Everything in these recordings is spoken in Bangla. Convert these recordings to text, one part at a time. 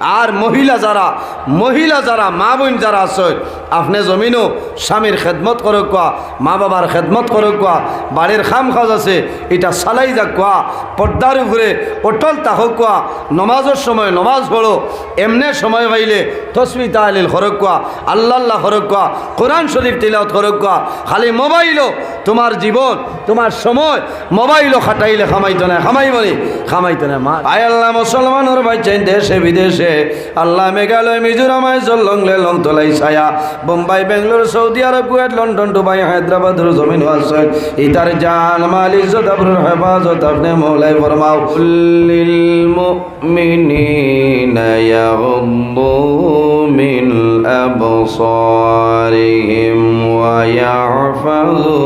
আর মহিলা যারা মহিলা যারা, মা বোন যারা আছে, আপনি জমিনও স্বামীর খেদমত করুক কোয়া, মা বাবার খেদমত করুক কোয়া, বাড়ির খাম খাজ আছে, এটা চালাই যাক কোয়া, পর্দার উপরে অটল তাহক কোয়া, নমাজের সময় নমাজ পড়ো, এমনে সময় পাইলে তসমি তাহলিল হরক কোয়া, আল্লাহ আল্লাহ হরক কোয়া, কোরআন শরীফ তিলাওত হরক কোয়া, খালি মোবাইলও তোমার জীবন, তোমার সময়, মোবাইলও খাটাইলে খামাইতো না খামাইব নি খামাইতো না, মা। আয় আল্লাহ, মুসলমানের বাইছেন দেশে বিদেশে আল্লাহ মেঘালয় মিজোরামায় জল্লং লেলং তোলাই ছায়া Bombay Bangalore Saudi Arab Kuwait London Dubai হায়দ্রাবাদের জমিন আছে ইতার জান মাল ইজ্জত আবরুর হেফাজত আপনি মৌলাই ফরমাও লিল মুমিনিনা ইয়াগুম্মু মিন আবসারিহিম ওয়া ইয়াহফাযু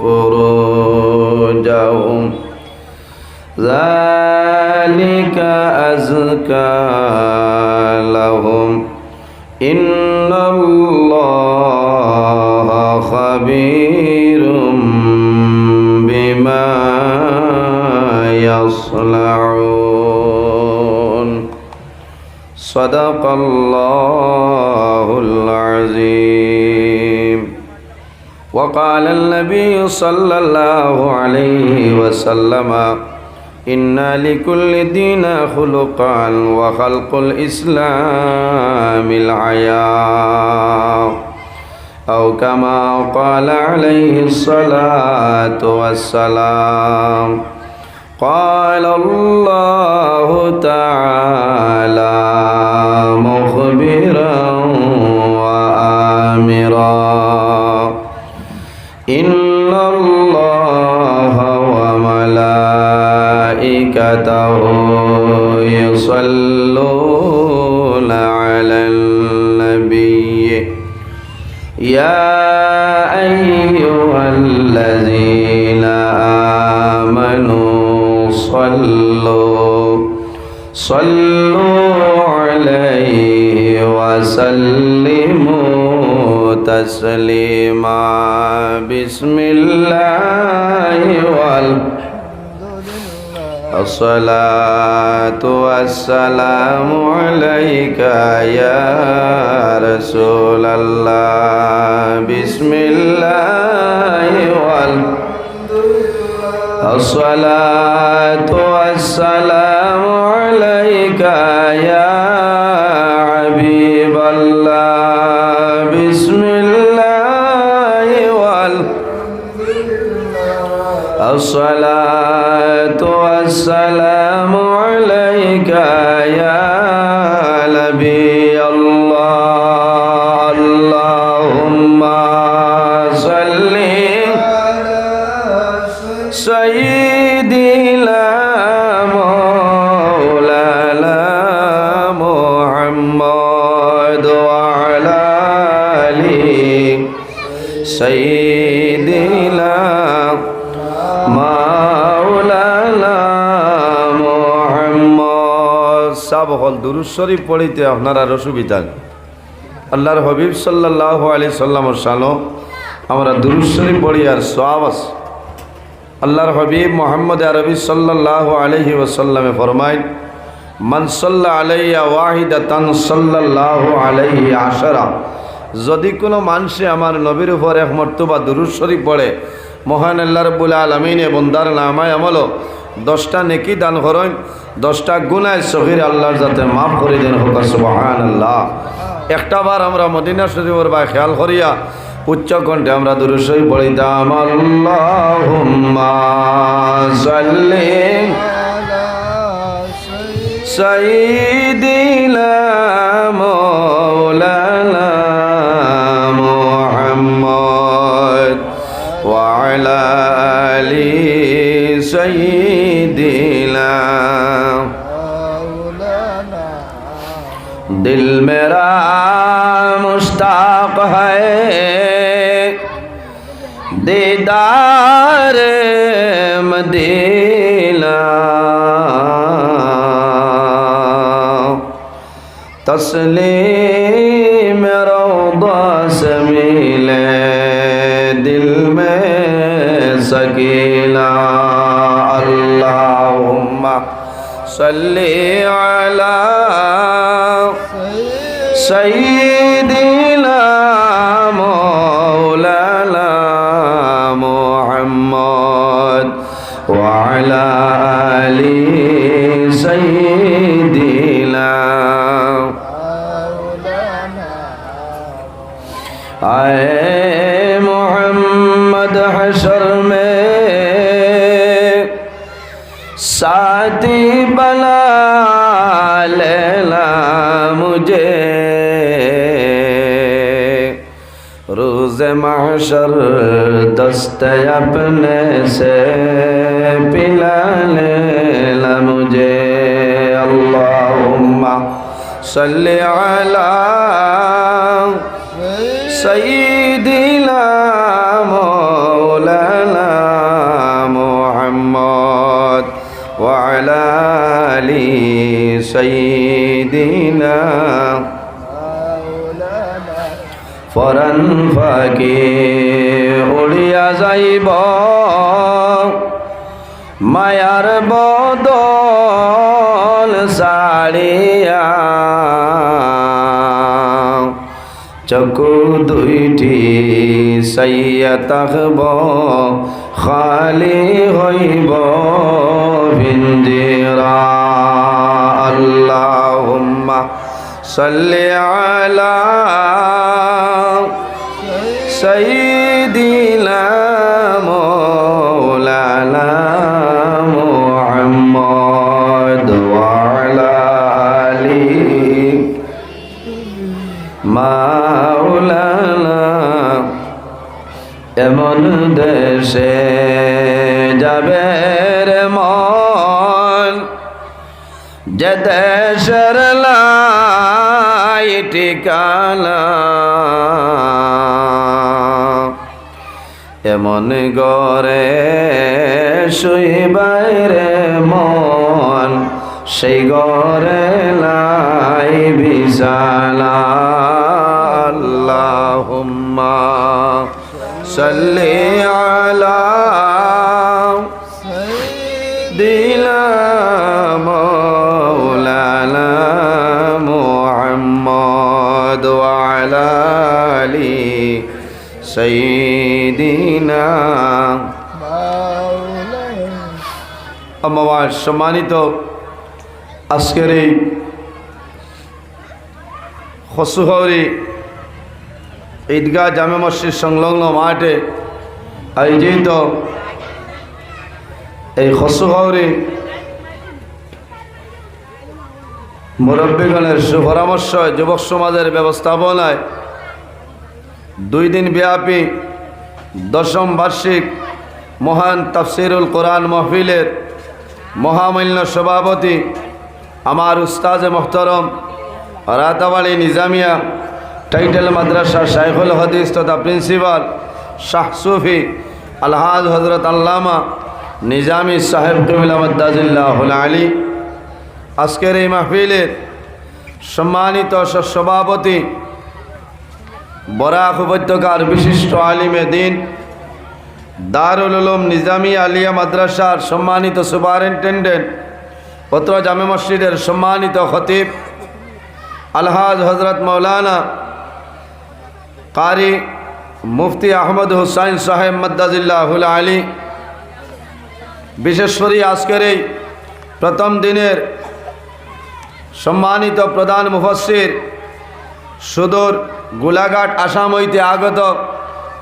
ফুরুজাহুম ذلك أزكى لهم. إن الله خبير بما يصنعون. صدق الله العظيم. وقال النبي صلى الله عليه وسلم إن لكل دين خلقا وخلق الإسلام الحياة أو كما قال عليه الصلاة والسلام قال الله تعالى مخبرا وسلموا تسليما بسم الله والحمد الصلاة والسلام عليك يا رسول الله. بسم الله والحمد الصلاة والسلام দুরুদ শরীফ পড়িতে আপনার আর অসুবিধা নেই। আল্লাহর হবিব সাল্লাহ আলি সাল্লামর শানো আমরা দুরুদ শরীফ পড়ি আর সব আছে। আল্লাহর হবিব মোহাম্মদ আরবি সাল্লাহ আলহি ওসাল্লামে ফরমাইন মনসল্লা আলাইয়া ওয়াহিদা তান সাল্লাহ আলাইহি আশারা। যদি কোনো মানুষে আমার নবীর উপর এক মর্তবা দুরুদ শরীফ পড়ে, মহান আল্লাহ রব্বুল আলমিনে বন্দার নামায় আমলো, দশটা নেকি দান করেন দশটা গুণায় সহির আল্লাহর যাতে মাফ করে দেন হোক সুবাহান আল্লাহ একটা বার আমরা মদিনা শরীফর বা খেয়াল করিয়া উচ্চ কণ্ঠে আমরা দুরুসই পড়িতাম আল্লাহ সঈদিলাম মোহাম্মদ দিল মেরা মুস্তাক হ্যায় দিদার মদিনা। তসলিম রৌদাস মিলে দিল মে সকিলা। আল্লাহ সল্লি আলা سيدنا مولانا محمد وعلى آل سيدنا مولانا محمد حشر میں ساتھی بنا معشر دست اپنے سے پلا لیلا مجھے۔ اللهم صل على سيدنا مولانا محمد وعلى آل سيدنا ফাঁকে উড়িয়া যাইব। মায়ার বদল সারিয়া চকু দুইটি সাইয়া তাকব খালি হইব ভিন্দিরা আল্লাহুম্মা সাল্লি আলা সাইয়্যিদিনা মাওলানা মুহাম্মদ ওয়া আলা আলিহি মাওলানা। এমন দেশে যাবে রে মন, যে দেশের লাই ঠিকানা এমন গরে রে মন, সেই গরে লাই বিশালা আল্লাহুম্মা সাল্লি আলা দিলা মৌলানা মুহাম্মদ আলি আমার সম্মানিত আজকের এই খসুহরি ঈদগাহ জামে মসজিদ সংলগ্ন মাঠে আয়োজিত এই খসুহরি মুরব্বীগণের সুপরামর্শ যুবক সমাজের ব্যবস্থাপনায় দুই দিন ব্যাপী দশম বার্ষিক মহান তাফসিরুল কোরআন মহফিলের মহামান্য সভাপতি আমার উস্তাজ মোহতরম রাতাবাড়ি নিজামিয়া, টাইটেল মাদ্রাসা শাইখুল হদিস তথা প্রিন্সিপাল শাহ সুফি আলহাজ হজরত আল্লামা নিজামি সাহেব কবিল আহমদাজিল্লাহ আলী। আজকের এই মাহফিলের সম্মানিত সভাপতি বরাক উপত্যকার বিশিষ্ট আলিমে দিন, দারুল উলুম নিজামি আলিয়া মাদ্রাসার সম্মানিত সুপারিনটেন্ডেন্ট পত্র জামে মসজিদের সম্মানিত খতিব, আলহাজ হজরত মৌলানা কারি মুফতি আহমদ হুসাইন সাহেব মদ্দাজিল্লাহুল আলী। বিশেষ করে আজকের এই প্রথম দিনের সম্মানিত প্রধান মুফসির সুদূর গোলাঘাট, আসাম হইতে আগত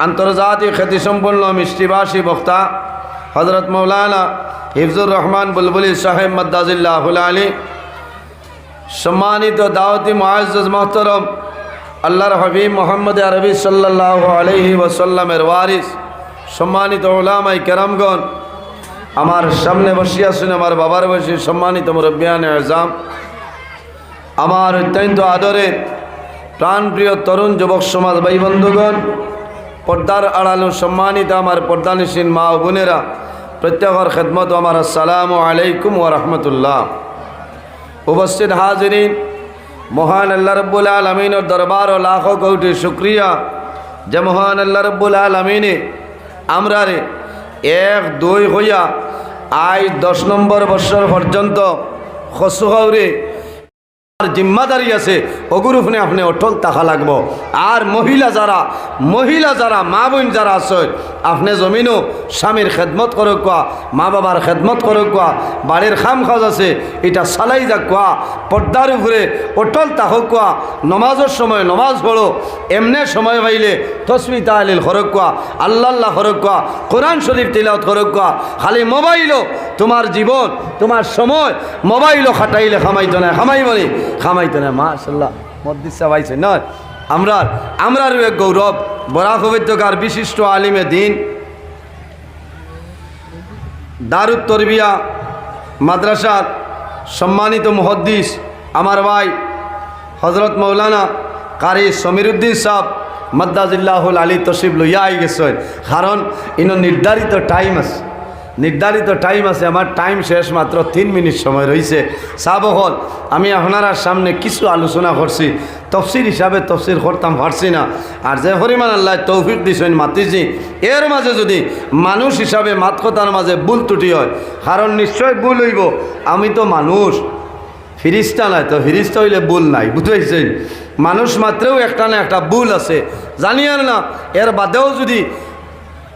আন্তর্জাতিক খ্যাতিসম্পন্ন মিষ্টিবাসী বক্তা হজরত মৌলানা হিফজুর রহমান বুলবুলি সাহেব মদ্দাজিল্লাহুল আলী, সম্মানিত দাওয়াতি মুআজ্জ মোহতরম, আল্লাহর হাবিব মোহাম্মদ আরবি সাল্লাহ আলহি ওসাল্লামের ওয়ারিস, সম্মানিত ওলামাই কেরামগণ, আমার সামনে বসিয়া শুনে আমার বাবার বসে সম্মানিত মুরব্বিয়ান আজাম, আমার অত্যন্ত আদরের প্রাণপ্রিয় তরুণ যুবক সমাজ ভাই বন্ধুগণ, পর্দার আড়ালো সম্মানিত আমার পর্দানিসীন মা ও বোনেরা, প্রত্যেকর খেদমত আমার আসসালামু আলাইকুম ও রহমতুল্লাহ। উপস্থিত হাজরিন, মহান আল্লাহ রব্বুল আলমিনের দরবার ও লাখো কোটি শুক্রিয়া। যে মহান আল্লাহ রব্বুল আলমিনে আমরা রে এক, দুই হইয়া আজ দশ নম্বর বছর পর্যন্ত খসুহরে জিম্মাদারি আছে। অগুরুফনে আপনি অটল তাকা লাগবো। আর মহিলা যারা মহিলা যারা, মা বোন যারা আছে, আপনি জমিনও স্বামীর খেদমত করক কোয়া, মা বাবার খেদমত করক কোয়া, বাড়ির খাম খাজ আছে, এটা সালাই যাক কোয়া, পর্দার উপরে অটল তাহক কোয়া, নমাজের সময় নমাজ পড়ো, এমনে সময় পাইলে তসমি তাহলিল হরক কোয়া, আল্লাহ হরক কোয়া, কোরআন শরীফ তিলাওত হরক কোয়া, খালি মোবাইলও তোমার জীবন, তোমার সময় মোবাইলও খাটাইলে খামাইতো না খামাই বলি খামাইতো না মাশাল্লাহ মদ্দিসা পাইছে নয়, আমরা, আমরার এক গৌরব বরাক উপত্যকার বিশিষ্ট আলিমে দিন, দারুদ তরবিয়া, মাদ্রাসার সম্মানিত মুহদ্দিস, আমার ভাই হজরত মৌলানা কারি সমীরুদ্দিন সাহ মদ্দাজিল্লাহুল আলী তসিব লইয়া আই গেছে কারণ, ইনো নির্ধারিত টাইম আছে। নির্ধারিত টাইম আছে, আমার টাইম শেষ মাত্র তিন মিনিট সময় রয়েছে সাবহল, আমি আপনার সামনে কিছু আলোচনা করছি। তফসির হিসাবে তফসির করতাম, পারছি না। আর যে হরিমান আল্লাহ তৌফিক দিছেন, মাতিছি। এর মাঝে যদি মানুষ হিসাবে মাত কথার মাঝে ভুল ত্রুটি হয়, কারণ নিশ্চয় ভুল হইব। আমি তো মানুষ। ফিরিস্তা নাই তো, ফিরিস্তা হইলে ভুল নাই বুঝতে মানুষ মাত্রেও একটা না একটা ভুল আছে। জানি আর না, এর বাদেও যদি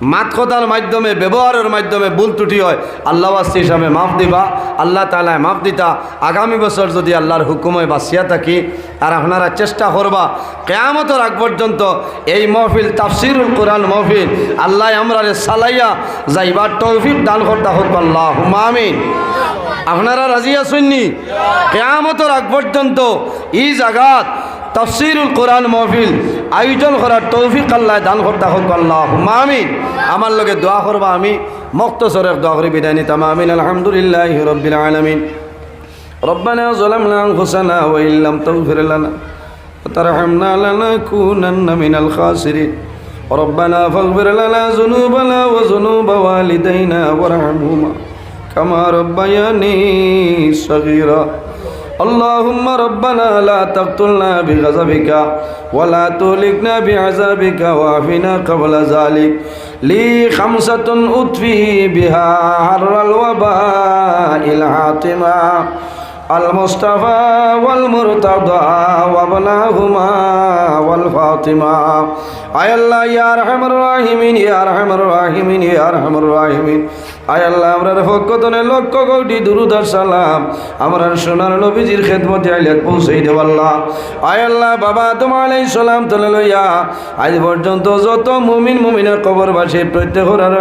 মাত কথার মাধ্যমে, ব্যবহারের মাধ্যমে ভুল ত্রুটি হয়, আল্লাহ আস্তি হিসাবে মাফ দিবা, আল্লাহ তালায় মাফ দিতা। আগামী বছর যদি আল্লাহর হুকুমে বাঁচিয়া থাকি, আর আপনারা চেষ্টা করবা, কেয়ামতের আগ পর্যন্ত এই মহফিল, তাফসিরুল কোরআন মহফিল, আল্লাহ আমরা সালাইয়া যাইবার তৌফিক দান করতে হোক আল্লাহ আমিন। আপনারা রাজি আসুননি কেয়ামতের আগ পর্যন্ত ই জাগাত তফসিরুল কোরআন মহফিল আয়োজন করার তৌফিক আল্লাহ দান করতে হোক আল্লাহ আমিন আমার লগে দোয়া করবা আমি মক্তসরের দোয়া করে বিদায় নিতাম আমিন আলহামদুলিল্লাহ রব্বিল আলমিন ربنا ظلمنا أنفسنا وإن لم تغفر لنا وترحمنا لنكونن من الخاسرين ربنا فاغفر لنا ذنوبنا وذنوب والدينا وارحمهما كما ربياني صغيرا اللهم ربنا لا تقتلنا بغضبك ولا تهلكنا بعذابك وافنا قبل ذلك. لي خمسة أطفي بها حر الوباء العاطمة. المصطفى والمرتضى وابناهما والفاطمة. أي الله يا أرحم الراحمين يا أرحم الراحمين يا أرحم الراحمين. আয় আল্লাহ আমরার ফকতনে লক্ষ কোটি দুরুদার সালাম। আমরার সোনার নবীজির খেদমতে আইলে পৌঁছাই দেব আল্লাহ। আয় আল্লাহ, বাবা তোমার আলাই সালাম তলে লইয়া। আজ পর্যন্ত যত মুমিন, মুমিনের কবর বাসে প্রত্যেকের আর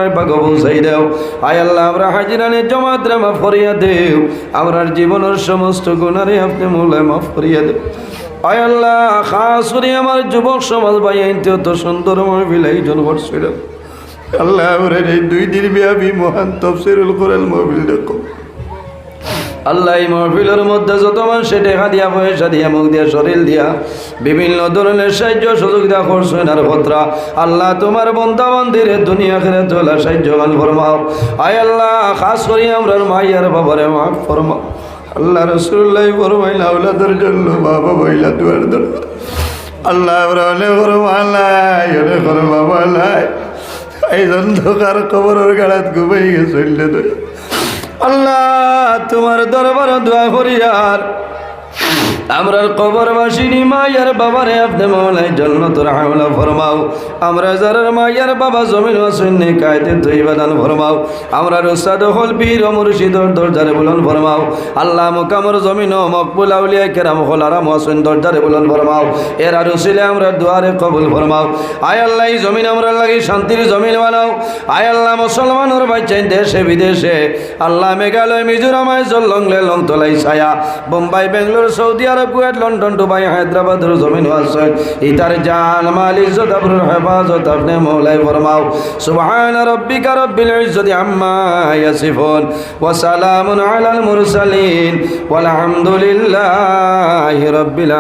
পৌঁছাই দেও। আয় আল্লাহ, আমরা হাজিরানে জমাত রে মাফ করিয়া দেও। আমরার জীবনের সমস্ত গুণারে আপনি মূল্যে মাফ করিয়া দেও। আয় আল্লাহ, খাস আমার যুবক সমাজ ভাই আইনতে তো সুন্দর মহবিল আয়োজন করছিল আল্লাহ এই দিয়া দিয়া দিয়া দিয়া বিভিন্ন আল্লাহ তোমার বন্ধা মন্দিরে দুনিয়া খেলে তোলা সাহায্যবান ফরমাও। আয় আল্লাহ, খাস করি আমরা মাইয়ার বাবারে ফরমাও। আল্লাহ রসুল্লাহ ফরমাইলা ওলাদের জন্য বাবা বইলা দুয়ার আল্লাহ ফরমালাই অনেক ফরমালাই এই অন্ধকার কবরের গাড়াত ঘুমাই গেছে আল্লাহ তোমার দরবার দোয়া করিয়ার আমরার কবর বাসিনী মায়ার বাবারে আপনি মৌলাই জন্য তোর হামলা ফরমাও। আমরা যারার মায়ার বাবা জমিন শূন্য কায়দে বাদান ফরমাও। আমরা রুসাদ হল বীর মুর্শিদর দরজারে বুলন ফরমাও। আল্লাহ মুকামর জমিন মকবুল আউলিয়া কেরাম হল আরাম হাসুন দরজারে বুলন ফরমাও। এর আর উসিলে আমরা দুয়ারে কবুল ফরমাও। আয় আল্লাহ জমিন আমরা লাগি শান্তির জমিন বানাও। আয় আল্লাহ, মুসলমানের বাচ্চাই দেশে বিদেশে। আল্লাহ মেঘালয়, মিজোরাম আইজল লংলে লং তোলাই ছায়া। Bombay, Bangalore, Saudi Arab Kuwait London, Dubai হায়দ্রাবাদের জমিন আছেন ইতার জান মাল ইজ্জত আবর হেফাজত, আপনি মৌলাই ফরমাও। সুবহান রব্বিকা রব্বিল ইজ্জতি আম্মা ইয়াসিফুন ওয়া সালামুন আলাল মুরসালিন। ওয়াল হামদুলিল্লাহি রাব্বিল